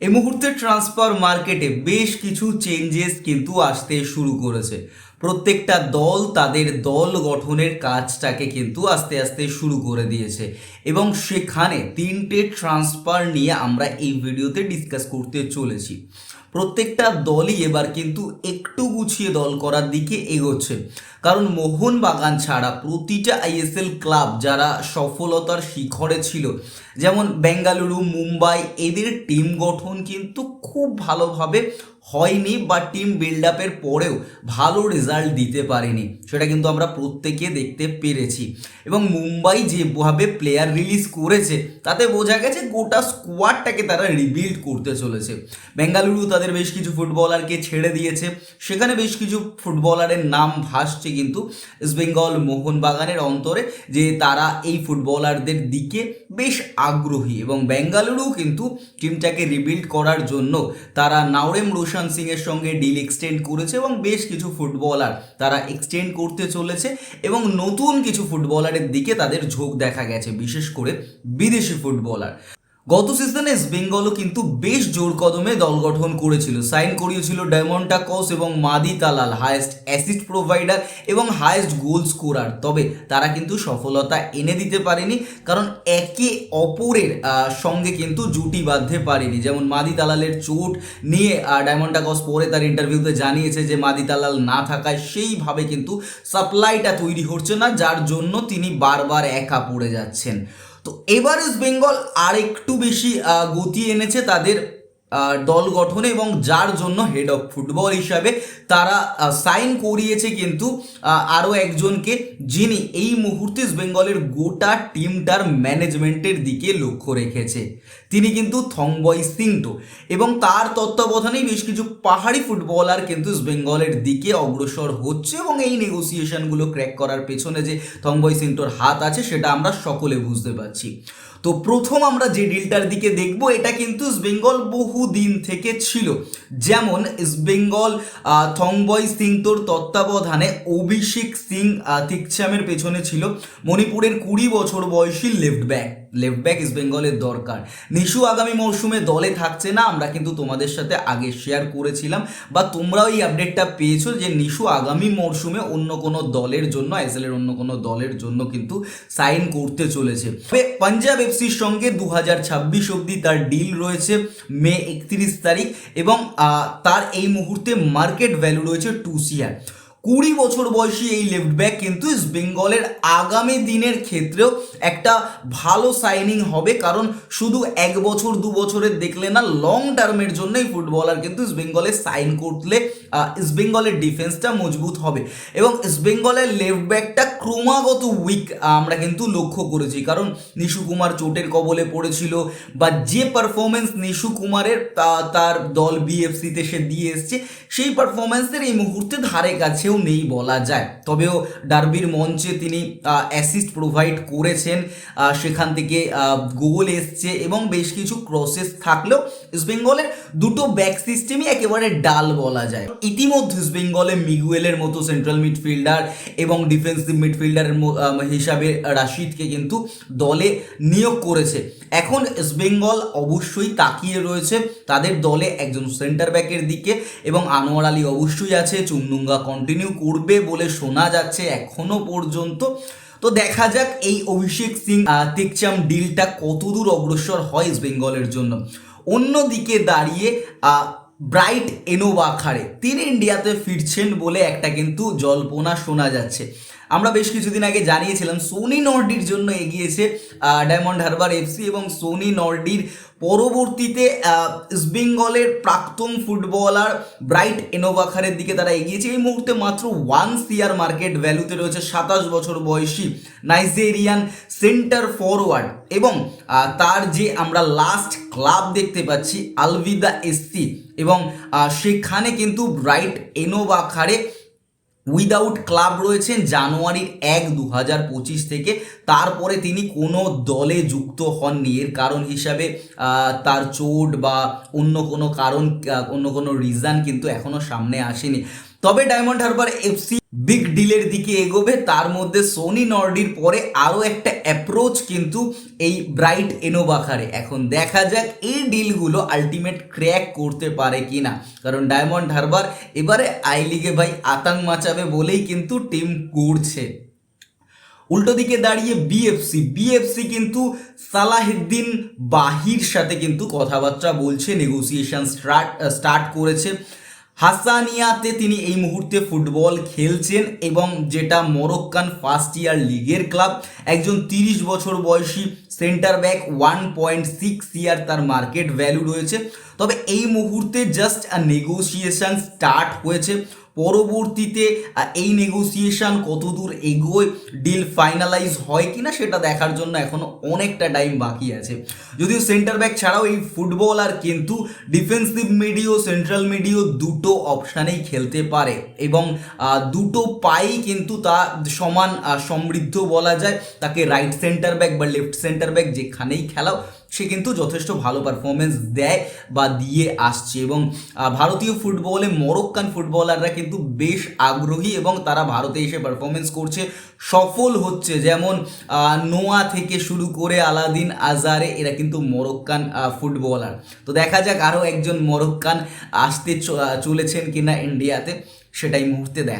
এই মুহূর্তে ট্রান্সফার মার্কেটে বেশ কিছু চেঞ্জেস কিন্তু আসতে শুরু করেছে। প্রত্যেকটা দল তাদের দল গঠনের কাজটাকে কিন্তু আস্তে আস্তে শুরু করে দিয়েছে এবং সেখানে তিনটে ট্রান্সফার নিয়ে আমরা এই ভিডিওতে ডিসকাস করতে চলেছি। প্রত্যেকটা দলই এবার কিন্তু একটু গুছিয়ে দল করার দিকে এগোচ্ছে। কারণ মোহনবাগান ছাড়া প্রতিটা আইএসএল ক্লাব যারা সফলতার শিখরে ছিল, যেমন বেঙ্গালুরু, মুম্বাই, এদের টিম গঠন কিন্তু খুব ভালোভাবে হয়নি বা টিম বিল্ড আপের পরেও ভালো রেজাল্ট দিতে পারেনি। সেটা কিন্তু আমরা প্রত্যেকে দেখতে পেরেছি। এবং মুম্বাই যেভাবে প্লেয়ার রিলিজ করেছে, তাতে বোঝা গেছে গোটা স্কোয়াডটাকে তারা রিবিল্ড করতে চলেছে। বেঙ্গালুরু তাদের বেশ কিছু ফুটবলারকে ছেড়ে দিয়েছে। সেখানে বেশ কিছু ফুটবলারের নাম ভাসছে কিন্তু। ইস্টবেঙ্গল মোহনবাগানের অন্তরে যে তারা এই ফুটবলারদের দিকে বেশ আগ্রহী। এবং বেঙ্গালুরু কিন্তু টিমটাকে রিবিল্ড করার জন্য তারা নাওরেম রোশন সিং এর সঙ্গে ডিল এক্সটেন্ড করেছে এবং বেশ কিছু ফুটবলার তারা এক্সটেন্ড করতে চলেছে এবং নতুন কিছু ফুটবলারের দিকে তাদের ঝোঁক দেখা গেছে, বিশেষ করে বিদেশি ফুটবলার গত সিজনে বেঙ্গলও কিন্তু বেশ জোর কদমে দল গঠন করেছিল। সাইন করিয়েছিল ডায়মন্ডা কস এবং Madih Talal highest assist provider এবং হায়েস্ট গোল স্কোরার তবে তারা কিন্তু সফলতা এনে দিতে পারেনি, কারণ একে অপরের সঙ্গে কিন্তু জুটি বাঁধতে পারেনি। যেমন মাদি তালালের চোট নিয়ে ডায়মন্ডা কস পরে তার ইন্টারভিউতে জানিয়েছে যে মাদি তালাল না থাকায় সেইভাবে কিন্তু সাপ্লাইটা তৈরি হচ্ছে না, যার জন্য তিনি বারবার একা পড়ে যাচ্ছেন। তো এবার ইস্ট বেঙ্গল আর একটু বেশি গতি এনেছে তাদের দল গঠনে এবং যার জন্য হেড অফ ফুটবল হিসাবে তারা সাইন করিয়েছে কিন্তু আরও একজনকে যিনি এই মুহূর্তে বেঙ্গলের গোটা টিমটার ম্যানেজমেন্টের দিকে লক্ষ্য রেখেছে। তিনি কিন্তু থংবয় সিংটো। এবং তার তত্ত্বাবধানেই বেশ কিছু পাহাড়ি ফুটবলার কিন্তু বেঙ্গলের দিকে অগ্রসর হচ্ছে এবং এই নেগোসিয়েশনগুলো ক্র্যাক করার পেছনে যে থংবয় সিংটোর হাত আছে সেটা আমরা সকলে বুঝতে পারছি। তো প্রথম আমরা যে ডিলটার দিকে দেখব এটা কিন্তু ইস্টবেঙ্গল বহু দিন থেকে ছিল। যেমন আহ, থংবয় সিং তোর তত্ত্বাবধানে অভিষেক সিং তিকচামের পেছনে ছিল। মণিপুরের কুড়ি বছর বয়সী left back. Left back East বেঙ্গলের দরকার। নিশু আগামী মরশুমে দলে থাকছে না, আমরা কিন্তু তোমাদের সাথে আগে শেয়ার করেছিলাম, বা তোমরাও এই আপডেটটা পেয়েছ যে নিশু আগামী মরশুমে অন্য কোনো দলের জন্য আইএসএলের অন্য কোনো দলের জন্য কিন্তু সাইন করতে চলেছে। পাঞ্জাব এফসির সঙ্গে দু হাজার ছাব্বিশ অব্দি তার ডিল রয়েছে, মে একত্রিশ তারিখ, এবং তার এই মুহূর্তে মার্কেট ভ্যালু রয়েছে টু সিআর কুড়ি বছর বয়সী এই লেফট ব্যাক কিন্তু ইস্ট বেঙ্গলের আগামী দিনের ক্ষেত্রেও একটা ভালো সাইনিং হবে। কারণ শুধু এক বছর, দু বছরের দেখলে না লং টার্মের জন্য এই ফুটবলার কিন্তু ইস্ট বেঙ্গলে সাইন করলে ইস্ট বেঙ্গলের ডিফেন্সটা মজবুত হবে। এবং ইস্ট বেঙ্গলের লেফট ব্যাকটা ক্রমাগত উইক আমরা কিন্তু লক্ষ্য করেছি। কারণ নিশু কুমার চোটের কবলে পড়েছিল বা যে পারফরমেন্স নিশু কুমারের তার দল বিএফসিতে সে দিয়ে এসছে, সেই পারফরমেন্সের এই মুহূর্তে ধারে কাছেও নেই বলা যায়। তবেও ডার্বির মঞ্চে তিনি অ্যাসিস্ট প্রোভাইড করেছেন। সেখান থেকে গোল এসছে এবং বেশ কিছু ক্রসেস থাকলেও ইস্টবেঙ্গলের দুটো ব্যাক সিস্টেমই একেবারে ডাল বলা যায়। ইতিমধ্যে ইস্টবেঙ্গলে মিগুয়েলের মতো সেন্ট্রাল মিডফিল্ডার এবং ডিফেন্সিভ মিডফিল্ডারের হিসাবে রাশিদকে কিন্তু দলে নিয়োগ করেছে। এখন ইস্টবেঙ্গল অবশ্যই তাকিয়ে রয়েছে তাদের দলে একজন সেন্টার ব্যাকের দিকে এবং আনোয়ার আলী অবশ্যই আছে চুমনুঙ্গা কন্টিনিউ করবে বলে শোনা যাচ্ছে এখনও পর্যন্ত। তো দেখা যাক এই অভিষেক সিং আহ, টেকচাম ডিলটা কতদূর অগ্রসর হয় ইস্ট বেঙ্গলের জন্য। অন্যদিকে দাঁড়িয়ে ব্রাইট এনোবাখারে তিনি ইন্ডিয়াতে ফিরছেন বলে একটা কিন্তু জল্পনা শোনা যাচ্ছে। আমরা বেশ কিছুদিন আগে জানিয়েছিলাম সোনি নর্ডির জন্য এগিয়েছে ডায়মন্ড হারবার এফসি এবং সোনি নর্ডির পরবর্তীতে ইস্টবেঙ্গলের প্রাক্তন ফুটবলার ব্রাইট এনোভাখারের দিকে তারা এগিয়েছে। এই মুহূর্তে মাত্র ওয়ান সিআর মার্কেট ভ্যালুতে রয়েছে সাতাশ বছর বয়সী নাইজেরিয়ান সেন্টার ফরওয়ার্ড এবং তার যে আমরা লাস্ট ক্লাব দেখতে পাচ্ছি আলভিদা এসসি এবং সেখানে কিন্তু ব্রাইট এনোভাখারে উইদাউট ক্লাব রয়েছেন জানুয়ারির এক দু হাজার পঁচিশ থেকে। তারপরে তিনি কোনো দলে যুক্ত হননি। এর কারণ হিসাবে তার চোট বা অন্য কোনো কারণ অন্য কোনো রিজন কিন্তু এখনও সামনে আসেনি। তবে ডায়মন্ড হারবার এফসি বিগ ডিলের দিকে এগোবে, তার মধ্যে সোনি নর্ডির পরে আরও একটা অ্যাপ্রোচ কিন্তু এই ব্রাইট এনোবাখারে। এখন দেখা যাক এই ডিলগুলো আলটিমেট ক্র্যাক করতে পারে কি না কারণ ডায়মন্ড হারবার এবারে আই লিগে ভাই আতাং মাচাবে বলেই কিন্তু টিম করছে উল্টো দিকে দাঁড়িয়ে বিএফসি বিএফসি কিন্তু সালাহিদ্দিন বাহির সাথে কিন্তু কথাবার্তা বলছে নেগোসিয়েশন স্টার্ট স্টার্ট করেছে। হাসানিয়াতে তিনি এই মুহূর্তে ফুটবল খেলছেন এবং যেটা মরক্কান ফার্স্ট ইয়ার লিগের ক্লাব, একজন তিরিশ বছর বয়সী centre back one point six year তার মার্কেট ভ্যালু রয়েছে। তবে এই মুহূর্তে জাস্ট নেগোসিয়েশন স্টার্ট হয়েছে। পরবর্তীতে এই নেগোসিয়েশন কতদূর এগোয় ডিল ফাইনালাইজ হয় কিনা সেটা দেখার জন্য এখনও অনেকটা টাইম বাকি আছে। যদিও সেন্টার ব্যাক ছাড়াও এই ফুটবল আর কিন্তু ডিফেন্সিভ মিডিও সেন্ট্রাল মিডিও দুটো অপশানেই খেলতে পারে এবং দুটো পাই কিন্তু তা সমান সমৃদ্ধ বলা যায়। তাকে রাইট সেন্টার ব্যাক বা লেফট সেন্টার ব্যাক যেখানেই খেলাও সে কিন্তু যথেষ্ট ভালো পারফরমেন্স দেয় বা দিয়ে আসছে এবং ভারতীয় ফুটবলে মরক্কান ফুটবলাররা কিন্তু বেশ আগ্রহী এবং তারা ভারতে এসে পারফরমেন্স করছে। সফল হচ্ছে যেমন নোয়া থেকে শুরু করে আলাদিন আজারে এরা কিন্তু মরক্কান ফুটবলার। তো দেখা যাক আরও একজন মরক্কান আসতে চলেছেন কিনা ইন্ডিয়াতে, সেটাই মুহূর্তে দেখা